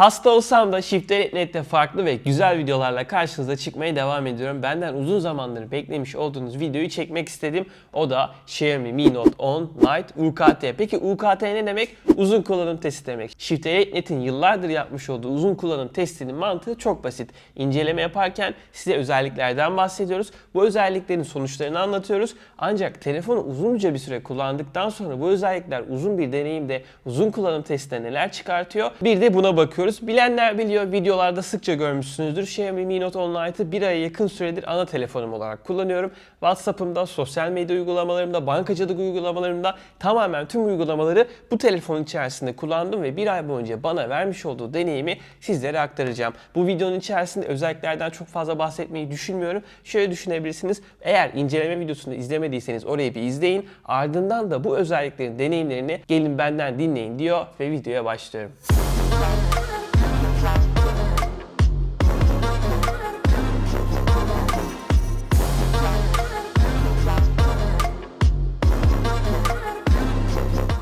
Hasta olsam da Shift.net'te farklı ve güzel videolarla karşınıza çıkmaya devam ediyorum. Benden uzun zamandır beklemiş olduğunuz videoyu çekmek istedim. O da Xiaomi Mi Note 10 Lite UKT. Peki UKT ne demek? Uzun kullanım testi demek. Shift.net'in yıllardır yapmış olduğu uzun kullanım testinin mantığı çok basit. İnceleme yaparken size özelliklerden bahsediyoruz. Bu özelliklerin sonuçlarını anlatıyoruz. Ancak telefonu uzunca bir süre kullandıktan sonra bu özellikler uzun bir deneyimde, uzun kullanım testinde neler çıkartıyor? Bir de buna bakıyoruz. Bilenler biliyor, videolarda sıkça görmüşsünüzdür. Xiaomi Mi Note 10 Lite'ı bir aya yakın süredir ana telefonum olarak kullanıyorum. WhatsApp'ımda, sosyal medya uygulamalarımda, bankacılık uygulamalarımda tamamen tüm uygulamaları bu telefonun içerisinde kullandım ve bir ay boyunca bana vermiş olduğu deneyimi sizlere aktaracağım. Bu videonun içerisinde özelliklerden çok fazla bahsetmeyi düşünmüyorum. Şöyle düşünebilirsiniz. Eğer inceleme videosunu izlemediyseniz orayı bir izleyin. Ardından da bu özelliklerin deneyimlerini gelin benden dinleyin diyor ve videoya başlıyorum. Yeah.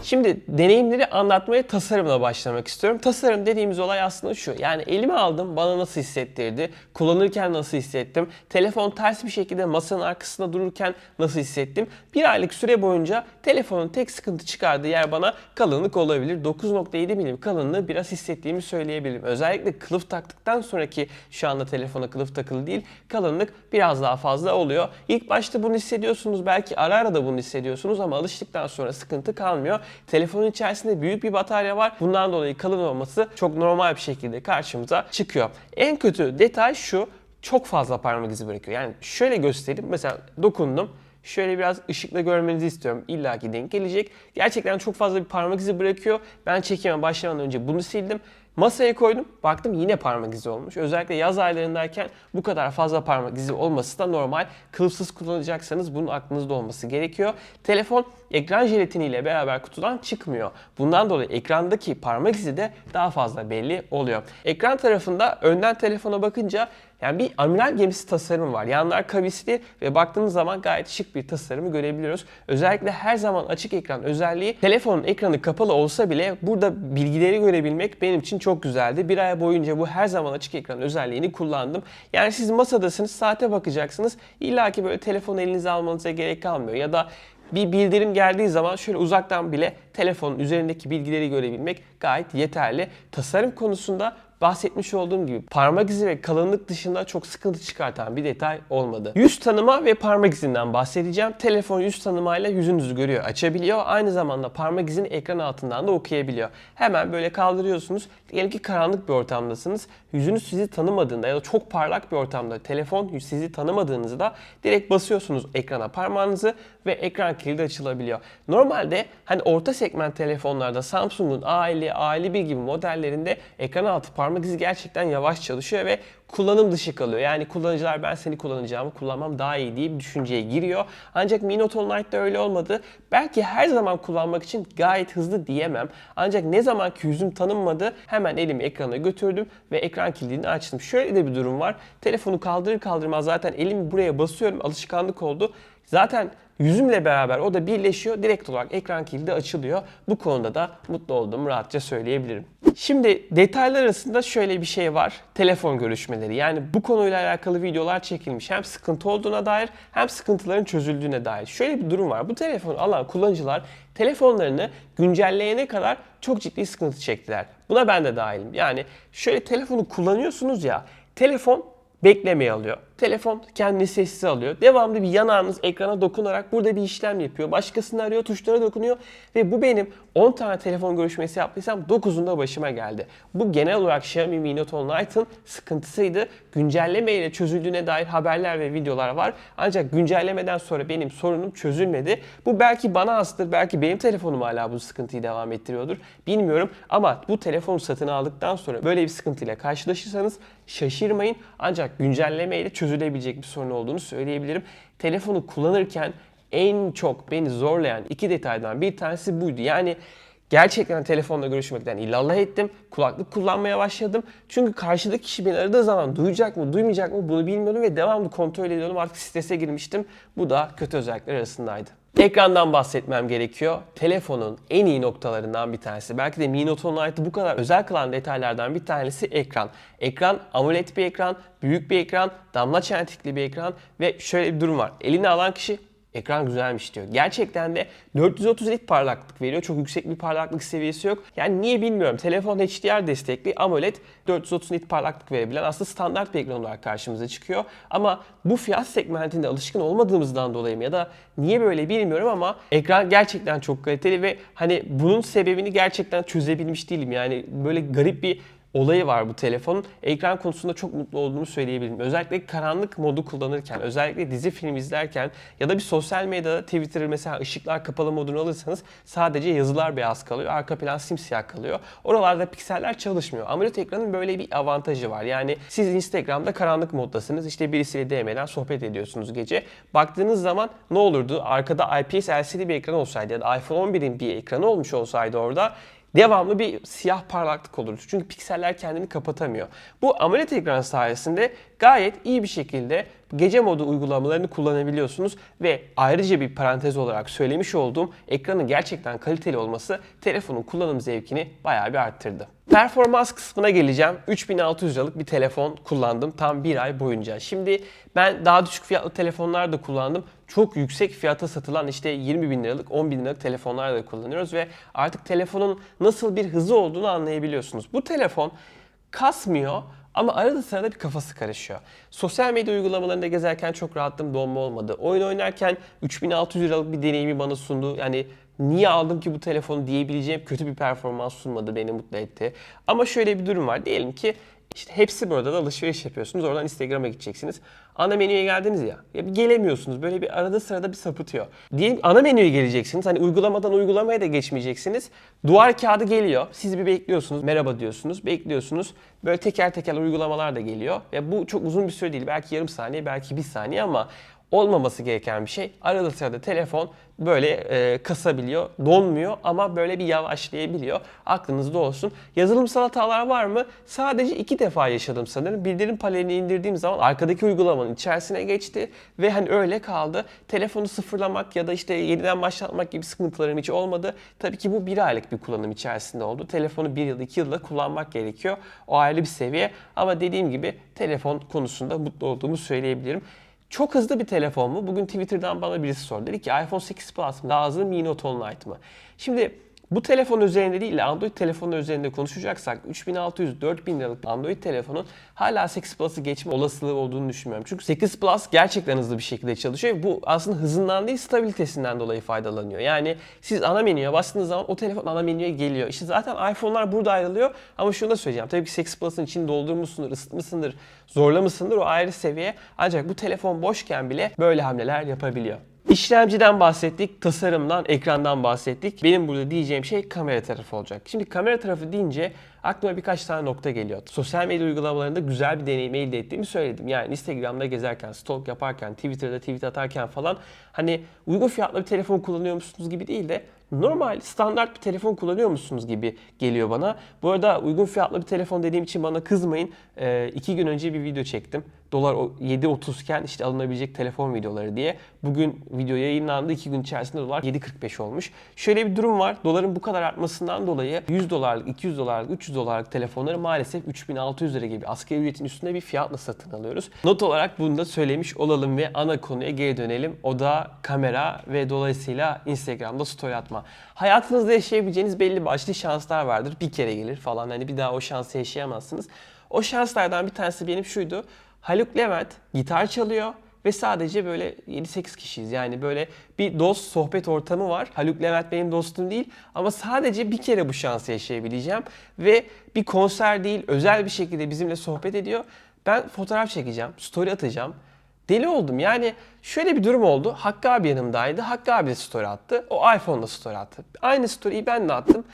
Şimdi deneyimleri anlatmaya tasarımla başlamak istiyorum. Tasarım dediğimiz olay aslında şu. Yani elime aldım bana nasıl hissettirdi? Kullanırken nasıl hissettim? Telefon ters bir şekilde masanın arkasında dururken nasıl hissettim? Bir aylık süre boyunca telefonun tek sıkıntı çıkardığı yer bana kalınlık olabilir. 9.7 milim kalınlığı biraz hissettiğimi söyleyebilirim. Özellikle kılıf taktıktan sonraki şu anda telefona kılıf takılı değil kalınlık biraz daha fazla oluyor. İlk başta bunu hissediyorsunuz belki ara ara da bunu hissediyorsunuz ama alıştıktan sonra sıkıntı kalmıyor. Telefonun içerisinde büyük bir batarya var. Bundan dolayı kalın olması çok normal bir şekilde karşımıza çıkıyor. En kötü detay şu. Çok fazla parmak izi bırakıyor. Yani şöyle göstereyim. Mesela dokundum. Şöyle biraz ışıkla görmenizi istiyorum. İlla ki denk gelecek. Gerçekten çok fazla bir parmak izi bırakıyor. Ben çekime başlamadan önce bunu sildim. Masaya koydum. Baktım yine parmak izi olmuş. Özellikle yaz aylarındayken bu kadar fazla parmak izi olması da normal. Kılıfsız kullanacaksanız bunun aklınızda olması gerekiyor. Telefon ekran jelatiniyle beraber kutudan çıkmıyor. Bundan dolayı ekrandaki parmak izi de daha fazla belli oluyor. Ekran tarafında önden telefona bakınca yani bir amiral gemisi tasarımı var. Yanlar kavisli ve baktığınız zaman gayet şık bir tasarımı görebiliyoruz. Özellikle her zaman açık ekran özelliği telefonun ekranı kapalı olsa bile burada bilgileri görebilmek benim için çok güzeldi. Bir ay boyunca bu her zaman açık ekran özelliğini kullandım. Yani siz masadasınız, saate bakacaksınız. İlla ki böyle telefonu elinize almanıza gerek kalmıyor. Ya da bir bildirim geldiği zaman şöyle uzaktan bile telefonun üzerindeki bilgileri görebilmek gayet yeterli. Tasarım konusunda bahsetmiş olduğum gibi parmak izi ve kalınlık dışında çok sıkıntı çıkartan bir detay olmadı. Yüz tanıma ve parmak izinden bahsedeceğim. Telefon yüz tanımayla yüzünüzü görüyor, açabiliyor. Aynı zamanda parmak izini ekran altından da okuyabiliyor. Hemen böyle kaldırıyorsunuz. Diyelim ki karanlık bir ortamdasınız. Yüzünüz sizi tanımadığında ya da çok parlak bir ortamda telefon sizi tanımadığınızda direkt basıyorsunuz ekrana parmağınızı ve ekran kilidi açılabiliyor. Normalde hani orta segment telefonlarda Samsung'un A50, A51 gibi modellerinde ekran altı parmak izi gerçekten yavaş çalışıyor ve kullanım dışı kalıyor. Yani kullanıcılar ben seni kullanacağımı kullanmam daha iyi diye bir düşünceye giriyor. Ancak Mi Note 10 Lite'da öyle olmadı. Belki her zaman kullanmak için gayet hızlı diyemem. Ancak ne zaman ki yüzüm tanınmadı hemen elimi ekrana götürdüm ve ekran kilidini açtım. Şöyle de bir durum var. Telefonu kaldırır kaldırmaz zaten elimi buraya basıyorum. Alışkanlık oldu. Zaten yüzümle beraber o da birleşiyor. Direkt olarak ekran kilidi açılıyor. Bu konuda da mutlu olduğumu rahatça söyleyebilirim. Şimdi detaylar arasında şöyle bir şey var. Telefon görüşmeleri. Yani bu konuyla alakalı videolar çekilmiş. Hem sıkıntı olduğuna dair hem sıkıntıların çözüldüğüne dair. Şöyle bir durum var. Bu telefonu alan kullanıcılar telefonlarını güncelleyene kadar çok ciddi sıkıntı çektiler. Buna ben de dahilim. Yani şöyle telefonu kullanıyorsunuz ya. Telefon beklemeye alıyor. Telefon kendini sessiz alıyor. Devamlı bir yanağınız ekrana dokunarak burada bir işlem yapıyor. Başkasını arıyor, tuşlara dokunuyor ve bu benim 10 tane telefon görüşmesi yaptıysam 9'unda başıma geldi. Bu genel olarak Xiaomi Mi Note 10 Lite'ın sıkıntısıydı. Güncelleme ile çözüldüğüne dair haberler ve videolar var. Ancak güncellemeden sonra benim sorunum çözülmedi. Bu belki bana hastır, belki benim telefonum hala bu sıkıntıyı devam ettiriyordur. Bilmiyorum ama bu telefonu satın aldıktan sonra böyle bir sıkıntıyla karşılaşırsanız şaşırmayın. Ancak güncelleme ile çözülebilecek bir sorun olduğunu söyleyebilirim. Telefonu kullanırken en çok beni zorlayan iki detaydan bir tanesi buydu. Yani gerçekten telefonla görüşmekten illallah ettim. Kulaklık kullanmaya başladım. Çünkü karşıdaki kişi beni aradığı zaman duyacak mı, duymayacak mı bunu bilmiyordum ve devamlı kontrol ediyordum. Artık strese girmiştim. Bu da kötü özellikler arasındaydı. Ekrandan bahsetmem gerekiyor. Telefonun en iyi noktalarından bir tanesi. Belki de Mi Note 10 Lite'ı bu kadar özel kılan detaylardan bir tanesi ekran. Ekran AMOLED bir ekran, büyük bir ekran, damla çentikli bir ekran ve şöyle bir durum var. Eline alan kişi Ekran güzelmiş diyor. Gerçekten de 430 nit parlaklık veriyor. Çok yüksek bir parlaklık seviyesi yok. Yani niye bilmiyorum. Telefon HDR destekli AMOLED 430 nit parlaklık verebilen aslında standart bir ekran olarak karşımıza çıkıyor. Ama bu fiyat segmentinde alışkın olmadığımızdan dolayı mı ya da niye böyle bilmiyorum ama ekran gerçekten çok kaliteli ve hani bunun sebebini gerçekten çözebilmiş değilim. Yani böyle garip bir olayı var bu telefonun. Ekran konusunda çok mutlu olduğumu söyleyebilirim. Özellikle karanlık modu kullanırken, özellikle dizi film izlerken ya da bir sosyal medyada Twitter mesela ışıklar kapalı modunu alırsanız sadece yazılar beyaz kalıyor. Arka plan simsiyah kalıyor. Oralarda pikseller çalışmıyor. AMOLED ekranın böyle bir avantajı var. Yani siz Instagram'da karanlık moddasınız. İşte birisiyle DM'den sohbet ediyorsunuz gece. Baktığınız zaman ne olurdu? Arkada IPS LCD bir ekran olsaydı ya da iPhone 11'in bir ekranı olmuş olsaydı orada devamlı bir siyah parlaklık olurdu. Çünkü pikseller kendini kapatamıyor. Bu AMOLED ekran sayesinde gayet iyi bir şekilde gece modu uygulamalarını kullanabiliyorsunuz ve ayrıca bir parantez olarak söylemiş olduğum ekranın gerçekten kaliteli olması telefonun kullanım zevkini bayağı bir arttırdı. Performans kısmına geleceğim. 3600 liralık bir telefon kullandım tam bir ay boyunca. Şimdi ben daha düşük fiyatlı telefonlar da kullandım. Çok yüksek fiyata satılan işte 20 bin liralık, 10 bin liralık telefonlar da kullanıyoruz ve artık telefonun nasıl bir hızı olduğunu anlayabiliyorsunuz. Bu telefon kasmıyor ama arada sırada bir kafası karışıyor. Sosyal medya uygulamalarında gezerken çok rahattım, donma olmadı. Oyun oynarken 3600 liralık bir deneyimi bana sundu. Yani niye aldım ki bu telefonu diyebileceğim kötü bir performans sunmadı, beni mutlu etti. Ama şöyle bir durum var. Diyelim ki işte hepsi burada da alışveriş yapıyorsunuz. Oradan Instagram'a gideceksiniz. Ana menüye geldiniz ya. ya gelemiyorsunuz. Böyle bir arada sırada bir sapıtıyor. Diyelim ana menüye geleceksiniz. Hani uygulamadan uygulamaya da geçmeyeceksiniz. Duvar kağıdı geliyor. Siz bir bekliyorsunuz. Merhaba diyorsunuz. Bekliyorsunuz. Böyle teker teker uygulamalar da geliyor. Ya bu çok uzun bir süre değil. Belki yarım saniye, belki bir saniye ama olmaması gereken bir şey. Arada sırada telefon böyle e, kasabiliyor, donmuyor ama böyle bir yavaşlayabiliyor. Aklınızda olsun. Yazılımsal hatalar var mı? Sadece iki defa yaşadım sanırım. Bildirim panelini indirdiğim zaman arkadaki uygulamanın içerisine geçti ve hani öyle kaldı. Telefonu sıfırlamak ya da işte yeniden başlatmak gibi sıkıntılarım hiç olmadı. Tabii ki bu bir aylık bir kullanım içerisinde oldu. Telefonu bir yıl, iki yılda kullanmak gerekiyor. O ayrı bir seviye. Ama dediğim gibi telefon konusunda mutlu olduğumu söyleyebilirim. Çok hızlı bir telefon mu? Bugün Twitter'dan bana birisi sordu. Dedi ki iPhone 8 Plus mı? Daha hızlı Mi Note 10 Lite mı? Şimdi bu telefon üzerinde değil de Android telefonu üzerinde konuşacaksak 3600-4000 liralık Android telefonun hala 8 Plus'ı geçme olasılığı olduğunu düşünmüyorum. Çünkü 8 Plus gerçekten hızlı bir şekilde çalışıyor. Bu aslında hızından değil stabilitesinden dolayı faydalanıyor. Yani siz ana menüye bastığınız zaman o telefon ana menüye geliyor. İşte zaten iPhone'lar burada ayrılıyor. Ama şunu da söyleyeceğim. Tabii ki 8 Plus'ın içini doldurmuşsundur, ısıtmışsındır, zorlamışsındır o ayrı seviye. Ancak bu telefon boşken bile böyle hamleler yapabiliyor. İşlemciden bahsettik, tasarımdan, ekrandan bahsettik. Benim burada diyeceğim şey kamera tarafı olacak. Şimdi kamera tarafı deyince aklıma birkaç tane nokta geliyor. Sosyal medya uygulamalarında güzel bir deneyim elde ettiğimi söyledim. Yani Instagram'da gezerken, stalk yaparken, Twitter'da tweet atarken falan hani uygun fiyatlı bir telefon kullanıyor musunuz gibi değil de normal standart bir telefon kullanıyor musunuz gibi geliyor bana. Bu arada uygun fiyatlı bir telefon dediğim için bana kızmayın. Ee, iki gün önce bir video çektim. Dolar 7.30 iken işte alınabilecek telefon videoları diye. Bugün video yayınlandı. iki gün içerisinde dolar 7.45 olmuş. Şöyle bir durum var. Doların bu kadar artmasından dolayı 100 dolarlık, 200 dolarlık, 300 dolarlık telefonları maalesef 3600 lira gibi asgari ücretin üstünde bir fiyatla satın alıyoruz. Not olarak bunu da söylemiş olalım ve ana konuya geri dönelim. O da kamera ve dolayısıyla Instagram'da story atma. Hayatınızda yaşayabileceğiniz belli başlı şanslar vardır. Bir kere gelir falan. Hani bir daha o şansı yaşayamazsınız. O şanslardan bir tanesi benim şuydu. Haluk Levent gitar çalıyor ve sadece böyle 7-8 kişiyiz. Yani böyle bir dost sohbet ortamı var. Haluk Levent benim dostum değil ama sadece bir kere bu şansı yaşayabileceğim ve bir konser değil özel bir şekilde bizimle sohbet ediyor. Ben fotoğraf çekeceğim, story atacağım. Deli oldum. Yani şöyle bir durum oldu. Hakkı abi yanımdaydı. Hakkı abi de story attı. O iPhone'da story attı. Aynı story'yi ben de attım.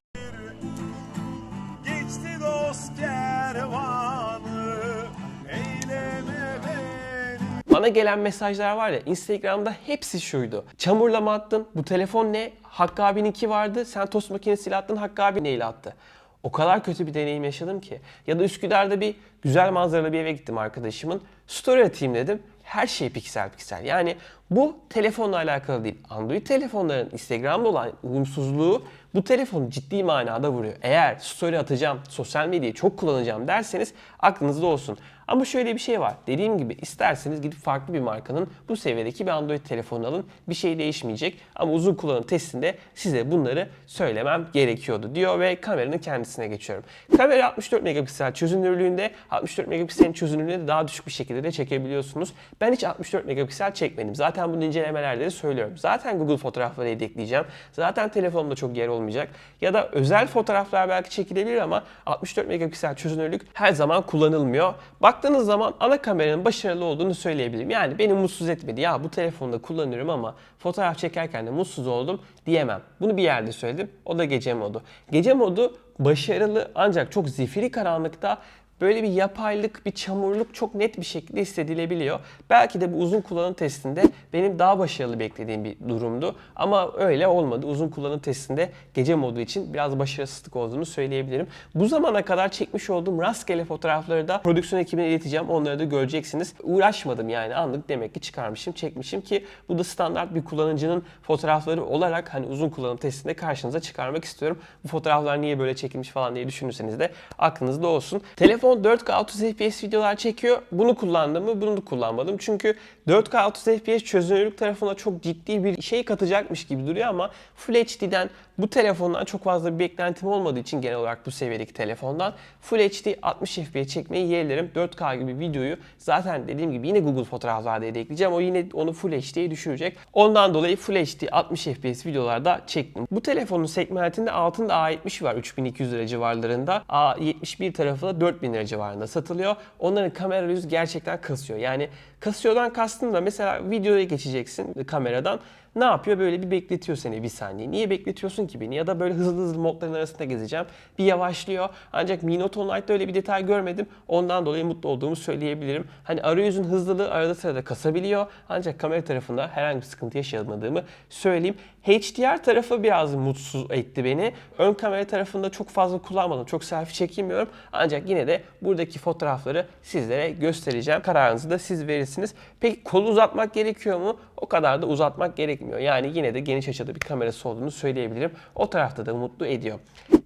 Bana gelen mesajlar var ya Instagram'da hepsi şuydu. Çamurlama attın. Bu telefon ne? Hakkı abininki vardı. Sen tost makinesiyle attın. Hakkı abi neyle attı? O kadar kötü bir deneyim yaşadım ki. Ya da Üsküdar'da bir güzel manzaralı bir eve gittim arkadaşımın. Story atayım dedim. her şey piksel piksel. Yani bu telefonla alakalı değil. Android telefonların Instagram'da olan uyumsuzluğu bu telefonu ciddi manada vuruyor. Eğer story atacağım, sosyal medyayı çok kullanacağım derseniz aklınızda olsun. Ama şöyle bir şey var. Dediğim gibi isterseniz gidip farklı bir markanın bu seviyedeki bir Android telefonu alın. Bir şey değişmeyecek. Ama uzun kullanım testinde size bunları söylemem gerekiyordu diyor ve kameranın kendisine geçiyorum. Kamera 64 megapiksel çözünürlüğünde 64 megapikselin çözünürlüğünde daha düşük bir şekilde de çekebiliyorsunuz. Ben hiç 64 megapiksel çekmedim. Zaten bunu incelemelerde de söylüyorum. Zaten Google fotoğrafları ekleyeceğim. Zaten telefonumda çok yer olmayacak. Ya da özel fotoğraflar belki çekilebilir ama 64 megapiksel çözünürlük her zaman kullanılmıyor. Baktığınız zaman ana kameranın başarılı olduğunu söyleyebilirim. Yani beni mutsuz etmedi. Ya bu telefonda kullanıyorum ama fotoğraf çekerken de mutsuz oldum diyemem. Bunu bir yerde söyledim. O da gece modu. Gece modu başarılı ancak çok zifiri karanlıkta böyle bir yapaylık, bir çamurluk çok net bir şekilde hissedilebiliyor. Belki de bu uzun kullanım testinde benim daha başarılı beklediğim bir durumdu. Ama öyle olmadı. Uzun kullanım testinde gece modu için biraz başarısızlık olduğunu söyleyebilirim. Bu zamana kadar çekmiş olduğum rastgele fotoğrafları da prodüksiyon ekibine ileteceğim. Onları da göreceksiniz. Uğraşmadım yani anlık demek ki çıkarmışım, çekmişim ki bu da standart bir kullanıcının fotoğrafları olarak hani uzun kullanım testinde karşınıza çıkarmak istiyorum. Bu fotoğraflar niye böyle çekilmiş falan diye düşünürseniz de aklınızda olsun. Telefon 4K 30 FPS videolar çekiyor. Bunu kullandım mı? Bunu da kullanmadım. Çünkü 4K 30 FPS çözünürlük tarafına çok ciddi bir şey katacakmış gibi duruyor ama Full HD'den bu telefondan çok fazla bir beklentim olmadığı için genel olarak bu seviyedeki telefondan Full HD 60 FPS çekmeyi yeğlerim. 4K gibi videoyu zaten dediğim gibi yine Google fotoğraflarda ekleyeceğim. O yine onu Full HD'ye düşürecek. Ondan dolayı Full HD 60 FPS videolarda çektim. Bu telefonun segmentinde altında A70 var 3200 lira civarlarında. A71 tarafı da 4000 lira civarında satılıyor. Onların kamera yüzü gerçekten kasıyor. Yani kasıyordan kastım da mesela videoya geçeceksin kameradan. Ne yapıyor? Böyle bir bekletiyor seni bir saniye. Niye bekletiyorsun ki beni? Ya da böyle hızlı hızlı modların arasında gezeceğim. Bir yavaşlıyor. Ancak Mi Note 10 Lite'da öyle bir detay görmedim. Ondan dolayı mutlu olduğumu söyleyebilirim. Hani arayüzün hızlılığı arada sırada kasabiliyor. Ancak kamera tarafında herhangi bir sıkıntı yaşamadığımı söyleyeyim. HDR tarafı biraz mutsuz etti beni. Ön kamera tarafında çok fazla kullanmadım. Çok selfie çekemiyorum. Ancak yine de buradaki fotoğrafları sizlere göstereceğim. Kararınızı da siz verirsiniz. Peki kolu uzatmak gerekiyor mu? O kadar da uzatmak gerekmiyor. Yani yine de geniş açıda bir kamerası olduğunu söyleyebilirim. O tarafta da mutlu ediyor.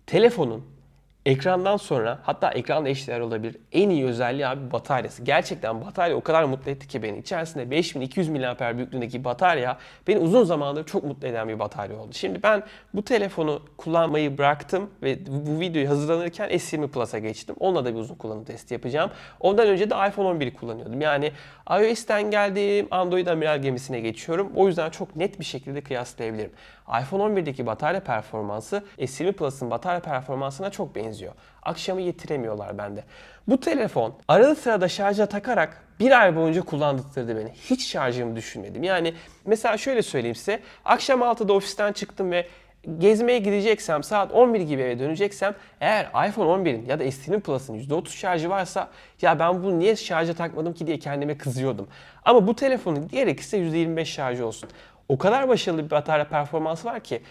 Telefonun Ekrandan sonra hatta ekranda eşdeğer olabilir. En iyi özelliği abi bataryası. Gerçekten batarya o kadar mutlu etti ki beni. İçerisinde 5200 mAh büyüklüğündeki batarya beni uzun zamandır çok mutlu eden bir batarya oldu. Şimdi ben bu telefonu kullanmayı bıraktım ve bu videoyu hazırlanırken S20 Plus'a geçtim. Onunla da bir uzun kullanım testi yapacağım. Ondan önce de iPhone 11'i kullanıyordum. Yani iOS'ten geldim Android amiral gemisine geçiyorum. O yüzden çok net bir şekilde kıyaslayabilirim. iPhone 11'deki batarya performansı S20 Plus'ın batarya performansına çok benziyor. Akşamı yetiremiyorlar bende. Bu telefon arada sırada şarja takarak bir ay boyunca kullandırdı beni. Hiç şarjımı düşünmedim. Yani mesela şöyle söyleyeyim size. Akşam 6'da ofisten çıktım ve gezmeye gideceksem saat 11 gibi eve döneceksem eğer iPhone 11'in ya da S20 Plus'ın %30 şarjı varsa ya ben bunu niye şarja takmadım ki diye kendime kızıyordum. Ama bu telefonun gerekirse %25 şarjı olsun. O kadar başarılı bir batarya performansı var ki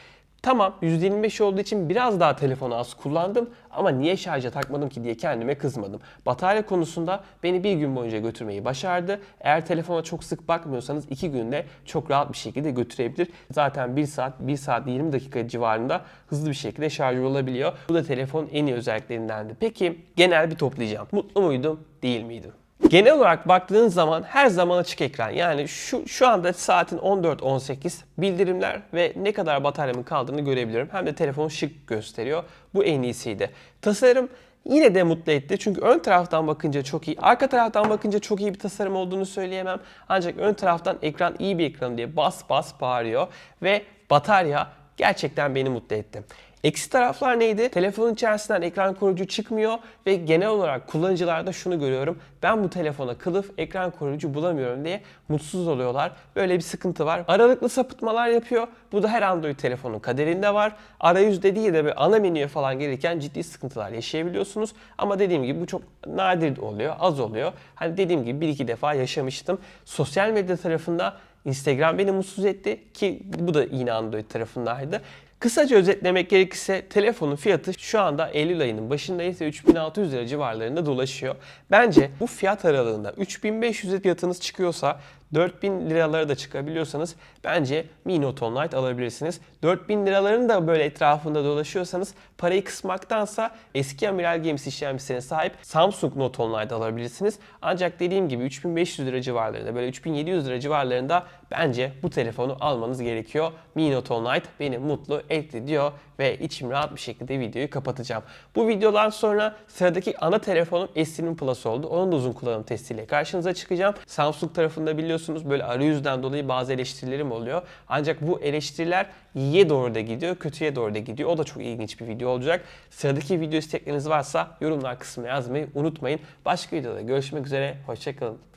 Tamam %25 olduğu için biraz daha telefonu az kullandım ama niye şarja takmadım ki diye kendime kızmadım. Batarya konusunda beni bir gün boyunca götürmeyi başardı. Eğer telefona çok sık bakmıyorsanız 2 günde çok rahat bir şekilde götürebilir. Zaten 1 saat, 1 saat 20 dakika civarında hızlı bir şekilde şarj olabiliyor. Bu da telefonun en iyi özelliklerindendi. Peki genel bir toplayacağım. Mutlu muydum, değil miydim? Genel olarak baktığınız zaman her zaman açık ekran. Yani şu şu anda saatin 14.18 bildirimler ve ne kadar bataryamın kaldığını görebiliyorum. Hem de telefon şık gösteriyor. Bu en iyisiydi. Tasarım yine de mutlu etti. Çünkü ön taraftan bakınca çok iyi, arka taraftan bakınca çok iyi bir tasarım olduğunu söyleyemem. Ancak ön taraftan ekran iyi bir ekran diye bas bas bağırıyor ve batarya gerçekten beni mutlu etti. Eksi taraflar neydi? Telefonun içerisinden ekran koruyucu çıkmıyor ve genel olarak kullanıcılarda şunu görüyorum. Ben bu telefona kılıf ekran koruyucu bulamıyorum diye mutsuz oluyorlar. Böyle bir sıkıntı var. Aralıklı sapıtmalar yapıyor. Bu da her Android telefonun kaderinde var. Arayüzde değil de ana menüye falan gelirken ciddi sıkıntılar yaşayabiliyorsunuz. Ama dediğim gibi bu çok nadir oluyor, az oluyor. Hani dediğim gibi bir iki defa yaşamıştım. Sosyal medya tarafında Instagram beni mutsuz etti ki bu da yine Android tarafındaydı. Kısaca özetlemek gerekirse telefonun fiyatı şu anda Eylül ayının başındayız ve 3600 lira civarlarında dolaşıyor. Bence bu fiyat aralığında 3500 lira fiyatınız çıkıyorsa 4000 liralara da çıkabiliyorsanız bence Mi Note 10 Lite alabilirsiniz. 4000 liraların da böyle etrafında dolaşıyorsanız parayı kısmaktansa eski Amiral Games işlemcisine sahip Samsung Note 10 Lite alabilirsiniz. Ancak dediğim gibi 3500 lira civarlarında böyle 3700 lira civarlarında bence bu telefonu almanız gerekiyor. Mi Note 10 Lite beni mutlu etti diyor ve içim rahat bir şekilde videoyu kapatacağım. Bu videodan sonra sıradaki ana telefonum S20 Plus oldu. Onun da uzun kullanım testiyle karşınıza çıkacağım. Samsung tarafında biliyorsunuz böyle arayüzden dolayı bazı eleştirilerim oluyor. Ancak bu eleştiriler iyiye doğru da gidiyor, kötüye doğru da gidiyor. O da çok ilginç bir video olacak. Sıradaki video istekleriniz varsa yorumlar kısmına yazmayı unutmayın. Başka videoda görüşmek üzere. Hoşçakalın.